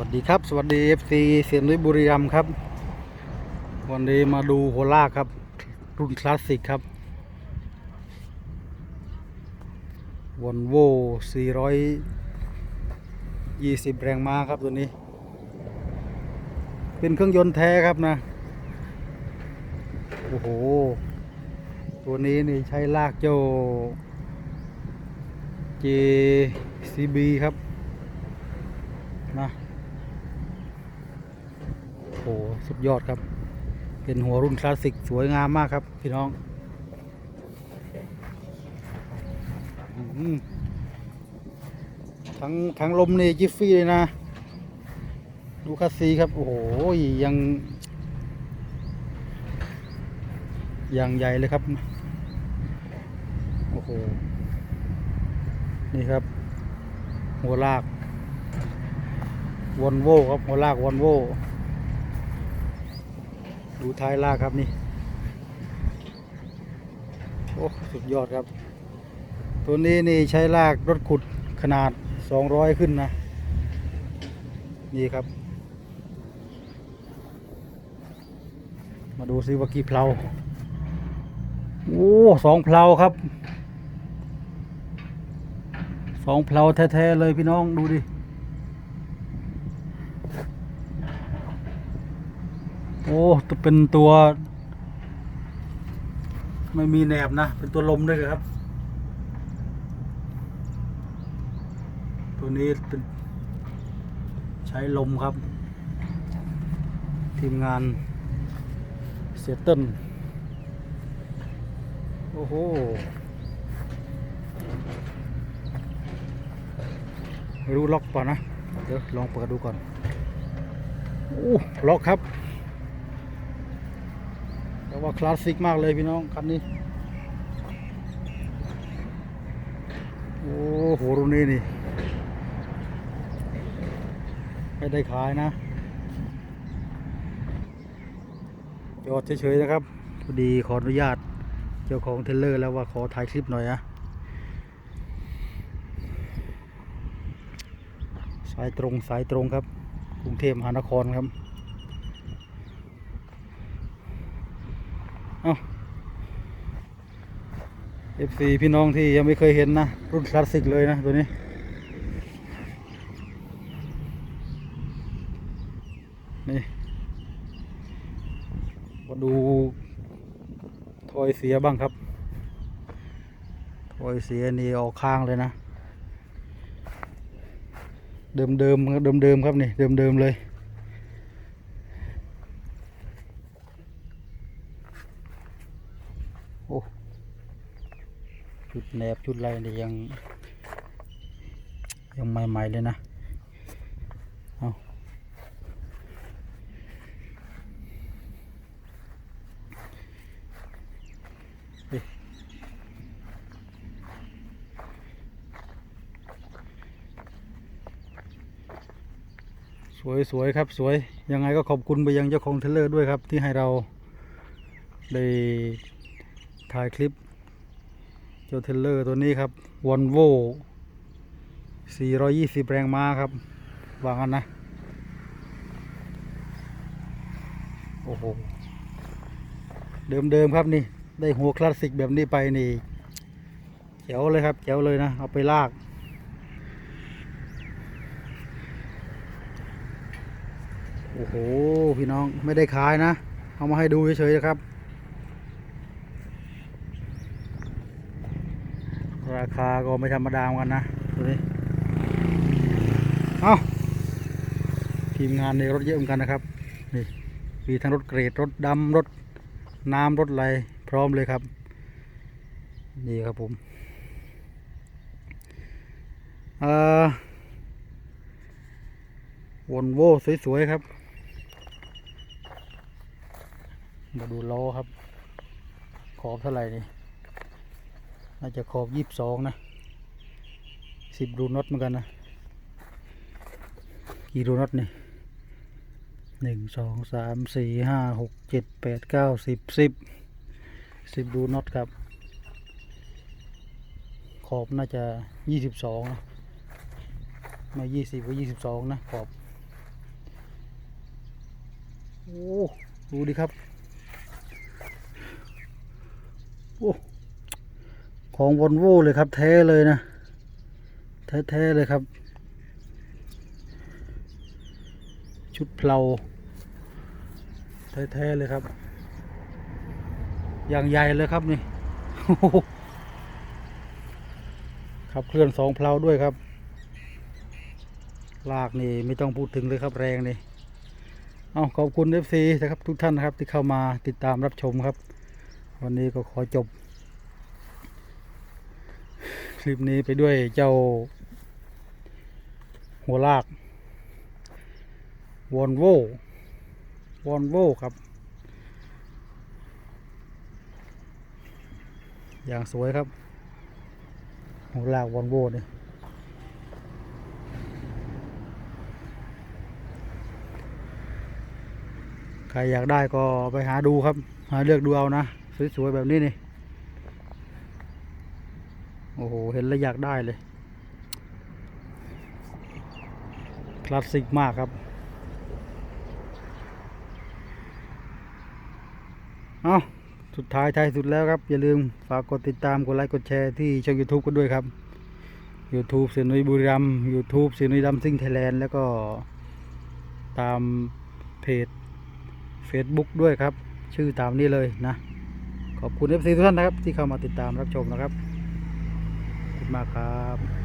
วัสดีครับ สวัสดี FC เสียนนุ้ยบุรีรัมย์ครับ วันนี้มาดูโฮล่าครับ รุ่นคลาสสิกครับวอลโว่420 แรงม้าครับตัวนี้ เป็นเครื่องยนต์แท้ครับนะ โอ้โห ตัวนี้นี่ใช้ลากเจ้า JCB ครับนะ สุดยอดครับ เป็นหัวรุ่นคลาสสิกสวยงามมากครับ พี่น้องอทั้งทั้งลมนี่จิฟฟี่เลยนะ ดูคัสซีครับ โอ้โห ยัง ยังใหญ่เลยครับ โอ้โห นี่ครับ หัวลากวอนโวครับ หัวลากวอนโว ดูท้ายลากครับนี่ โอ้สุดยอดครับ ตัวนี้นี่ใช้ลากรถขุดขนาด 200 ขึ้นนะ นี่ครับ มาดูซิว่ากี่เพลาโอ้สองเพลาครับสองเพลาแท้ๆเลยพี่น้องดูดิ โอ้ตัวเป็นตัว ไม่มีแหนบนะ เป็นตัวลมด้วยครับ ตัวนี้เป็นใช้ลมครับ ทีมงานเซตเติลโอ้โหไม่รู้ล็อกป่ะนะ เดี๋ยวลองเปิดดูก่อน โอ้ ล็อกครับ แต่ว่าคลาสสิกมากเลยพี่น้องคันนี้ โอ้โหรุ่นนี้นี่ ไม่ได้ขายนะจอดเฉยๆนะครับพอดีขออนุญาตเจ้าของเทเลอร์แล้วว่าขอถ่ายคลิปหน่อยนะสายตรงสายตรงครับ กรุงเทพมหานครครับ เอา FC พี่น้องที่ยังไม่เคยเห็นนะ รุ่นคลาสสิกเลยนะ ตัวนี้ นี่มาดูทอยเสียบ้างครับทอยเสียนี่ออกข้างเลยนะ เดิมเดิมๆเดิมเดิมๆครับนี่ เดิมเดิมๆเลย โอ้ชุด แหนบชุดไรนี่ยัง ยังใหม่ ๆ เลยนะเอาสวยสวยครับสวย ยังไงก็ขอบคุณไปยังเจ้าของเทเลอร์ด้วยครับ ที่ให้เราได้ถ่ายคลิป เจ้าเทลเลอร์ตัวนี้ครับวอลโว่420 แรงม้าครับวางกันนะ โอ้โห เดิมๆครับนี่ ได้หัวคลาสสิกแบบนี้ไปนี่เจ๋วเลยครับเจ๋วเลยนะ เอาไปลาก โอ้โห พี่น้องไม่ได้ขายนะ เอามาให้ดูเฉยๆนะครับ ราคาก็ไม่ธรรมดาเหมือนกันนะตัวนี้เอาทีมงานในรถเยอะเหมือนกันนะครับนี่มีทั้งรถเกรดรถดำรถน้ำรถอะไรพร้อมเลยครับ นี่ครับผมอ่อวนโว่สวยๆครับ มาดูล้อครับ ขอบเท่าไหร่นี่ น่าจะขอบยี่สิบสองนะสิบรูน็อตเหมือนกันนะ กี่รูน็อตนี่หนึ่งสองสามสี่ห้าหกเจ็ดแปดเก้าสิบสิบสิบรูน็อตครับ ขอบน่าจะยี่สิบสองนะไม่ยี่สิบก็ยี่สิบสองนะขอบ โอ้ ดูดิครับ โอ้ ของวอลโวเลยครับ แท้เลยนะ แท้ๆเลยครับ ชุดเพลาแท้ๆเลยครับ อย่างใหญ่เลยครับนี่ขับเคลื่อนสองเพลาด้วยครับ ลากนี่ไม่ต้องพูดถึงเลยครับแรงนี่เอาขอบคุณ FC นะครับทุกท่านนะครับที่เข้ามาติดตามรับชมครับ วันนี้ก็ขอจบ ลิปนี้ไปด้วยเจ้า หัวลากวอนโววอนโวครับ อย่างสวยครับ หัวลากวอนโวเนี่ยใครอยากได้ก็ไปหาดูครับ หาเลือกดูเอานะ สวยๆแบบนี้นี่ โอ้โห เห็นแล้วอยากได้เลย คลาสสิกมากครับ เอาสุดท้ายท้ายสุดแล้วครับ อย่าลืมฝากกดติดตามกดไลค์กดแชร์ที่ช่อง YouTube กันด้วยครับ YouTube เสียนุยบุรีรัมย์ YouTube เสียนุยดัมซิ่งไทยแลนด์แล้วก็ตามเพจ Facebook ด้วยครับ ชื่อตามนี้เลยนะ ขอบคุณ FC ทุกท่านนะครับ ที่เข้ามาติดตามรับชมนะครับ มากครับ